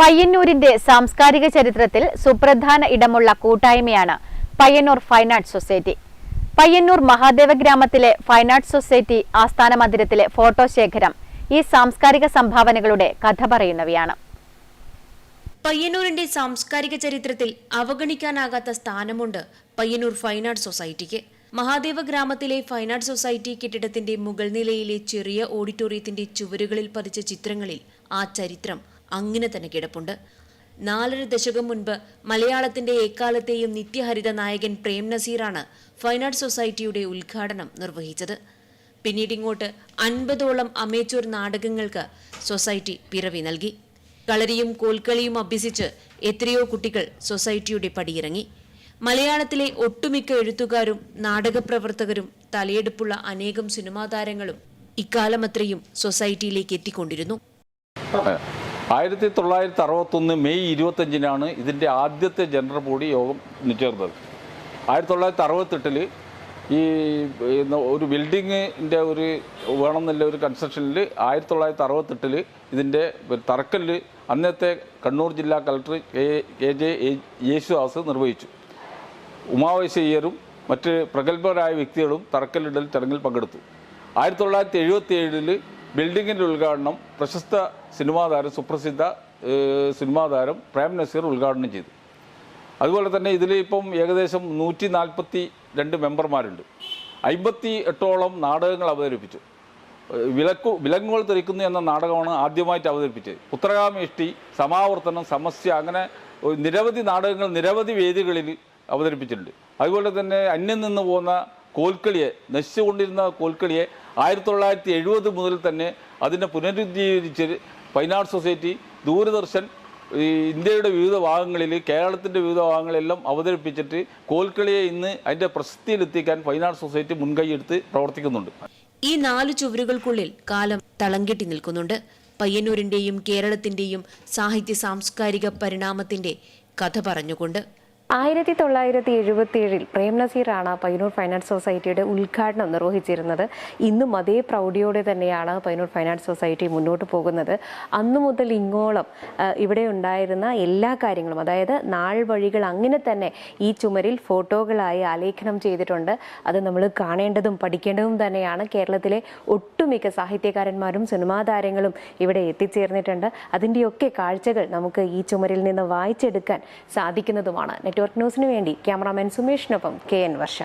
പയ്യന്നൂരിന്റെ സാംസ്കാരിക ചരിത്രത്തിൽ സുപ്രധാന ഇടമുള്ള കൂട്ടായ്മയാണ് Payyannur fine arts society. Payyannur Mahadeva ഗ്രാമത്തിലെ ഫൈൻ ആർട്സ് സൊസൈറ്റി ആസ്ഥാന മന്ദിരത്തിലെ ഫോട്ടോ ശേഖരം ഈ സാംസ്കാരിക സംഭാവനകളുടെ കഥ പറയുന്നവയാണ്. പയ്യന്നൂരിന്റെ സാംസ്കാരിക ചരിത്രത്തിൽ അവഗണിക്കാനാകാത്ത സ്ഥാനമുണ്ട് പയ്യന്നൂർ ഫൈൻ ആർട്സ് സൊസൈറ്റിക്ക്. മഹാദേവ ഗ്രാമത്തിലെ ഫൈൻ ആർട്സ് സൊസൈറ്റി കെട്ടിടത്തിന്റെ മുകൾ നിലയിലെ ചെറിയ ഓഡിറ്റോറിയത്തിന്റെ ചുവരുകളിൽ പതിച്ച ചിത്രങ്ങളിൽ ആ ചരിത്രം അങ്ങനെ തന്നെ കിടപ്പുണ്ട്. നാലര ദശകം മുൻപ് മലയാളത്തിന്റെ എക്കാലത്തെയും നിത്യഹരിത നായകൻ പ്രേം നസീറാണ് ഫൈൻ ആർട്സ് സൊസൈറ്റിയുടെ ഉദ്ഘാടനം നിർവഹിച്ചത്. പിന്നീട് ഇങ്ങോട്ട് അൻപതോളം അമേച്ചൂർ നാടകങ്ങൾക്ക് സൊസൈറ്റി പിറവി നൽകി. കളരിയും കോൽക്കളിയും അഭ്യസിച്ച് എത്രയോ കുട്ടികൾ സൊസൈറ്റിയുടെ പടിയിറങ്ങി. മലയാളത്തിലെ ഒട്ടുമിക്ക എഴുത്തുകാരും നാടകപ്രവർത്തകരും തലയെടുപ്പുള്ള അനേകം സിനിമാ താരങ്ങളും ഇക്കാലമത്രയും സൊസൈറ്റിയിലേക്ക് എത്തിക്കൊണ്ടിരുന്നു. ആയിരത്തി തൊള്ളായിരത്തി അറുപത്തൊന്ന് മെയ് ഇരുപത്തഞ്ചിനാണ് ഇതിന്റെ ആദ്യത്തെ ജനറൽ ബോഡി യോഗം ചേർന്നത്. ആയിരത്തി തൊള്ളായിരത്തി അറുപത്തെട്ടിൽ ഈ ഒരു ബിൽഡിങ്ങിന്റെ ഒരു വേണമെന്നുള്ള ഒരു കൺസ്ട്രക്ഷനിൽ ആയിരത്തി തൊള്ളായിരത്തി അറുപത്തെട്ടിൽ ഇതിന്റെ തറക്കല്ല് അന്നത്തെ കണ്ണൂർ ജില്ലാ collector K K J Yesudas നിർവഹിച്ചു. ഉമാവൈശയ്യരും മറ്റ് പ്രഗത്ഭരായ വ്യക്തികളും തറക്കല്ലിടൽ ചടങ്ങിൽ പങ്കെടുത്തു. ആയിരത്തി തൊള്ളായിരത്തി എഴുപത്തി ഏഴിൽ ബിൽഡിങ്ങിന്റെ ഉദ്ഘാടനം പ്രശസ്ത സിനിമാ താരം സുപ്രസിദ്ധ സിനിമാ താരം പ്രേം നസീർ ഉദ്ഘാടനം ചെയ്തു. അതുപോലെ തന്നെ ഇതിൽ ഇപ്പം ഏകദേശം നൂറ്റി നാൽപ്പത്തി രണ്ട് മെമ്പർമാരുണ്ട്. അമ്പത്തി എട്ടോളം നാടകങ്ങൾ അവതരിപ്പിച്ചു. വിലക്കു വിലങ്ങുകൾ തെറിക്കുന്നു എന്ന നാടകമാണ് ആദ്യമായിട്ട് അവതരിപ്പിച്ചത്. പുത്രകാമേഷ്ടി സമാവർത്തനം സമസ്യ അങ്ങനെ നിരവധി നാടകങ്ങൾ നിരവധി വേദികളിൽ അവതരിപ്പിച്ചിട്ടുണ്ട്. അതുപോലെ തന്നെ അന്യം നിന്ന് പോകുന്ന കോൽക്കളിയെ നശിച്ചുകൊണ്ടിരുന്ന കോൽക്കളിയെ ആയിരത്തി തൊള്ളായിരത്തി എഴുപത് മുതൽ തന്നെ അതിനെ പുനരുജ്ജീകരിച്ച് ഫൈൻ ആർട്സ് സൊസൈറ്റി ദൂരദർശൻ ഇന്ത്യയുടെ വിവിധ ഭാഗങ്ങളിൽ കേരളത്തിന്റെ വിവിധ ഭാഗങ്ങളെല്ലാം അവതരിപ്പിച്ചിട്ട് കോൽക്കളിയെ ഇന്ന് അതിന്റെ പ്രസിദ്ധിയിലെത്തിക്കാൻ ഫൈൻ ആർട്സ് സൊസൈറ്റി മുൻകൈയെടുത്ത് പ്രവർത്തിക്കുന്നുണ്ട്. ഈ നാല് ചുവരുകൾക്കുള്ളിൽ കാലം തളംകെട്ടി നിൽക്കുന്നുണ്ട്. പയ്യന്നൂരിന്റെയും കേരളത്തിന്റെയും സാഹിത്യ സാംസ്കാരിക പരിണാമത്തിന്റെ കഥ പറഞ്ഞുകൊണ്ട് ആയിരത്തി തൊള്ളായിരത്തി എഴുപത്തിയേഴിൽ പ്രേംനസീറാണ് പയ്യന്നൂർ ഫൈനാൻസ് സൊസൈറ്റിയുടെ ഉദ്ഘാടനം നിർവഹിച്ചിരുന്നത് ഇന്നും അതേ പ്രൗഢിയോടെ തന്നെയാണ് പൈനൂർ ഫൈനാൻസ് സൊസൈറ്റി മുന്നോട്ട് പോകുന്നത്. അന്നു മുതൽ ഇങ്ങോളം ഇവിടെ ഉണ്ടായിരുന്ന എല്ലാ കാര്യങ്ങളും അതായത് നാൾ വഴികൾ അങ്ങനെ തന്നെ ഈ ചുമരിൽ ഫോട്ടോകളായി ആലേഖനം ചെയ്തിട്ടുണ്ട്. അത് നമ്മൾ കാണേണ്ടതും പഠിക്കേണ്ടതും തന്നെയാണ്. കേരളത്തിലെ ഒട്ടുമിക്ക സാഹിത്യകാരന്മാരും സിനിമാ താരങ്ങളും ഇവിടെ എത്തിച്ചേർന്നിട്ടുണ്ട്. അതിന്റെയൊക്കെ കാഴ്ചകൾ നമുക്ക് ഈ ചുമരിൽ നിന്ന് വായിച്ചെടുക്കാൻ സാധിക്കുന്നതുമാണ്. നെറ്റ്വർക്ക് ന്യൂസിന് വേണ്ടി ക്യാമറാമാൻ സുമേഷിനൊപ്പം കെ എൻ വർഷ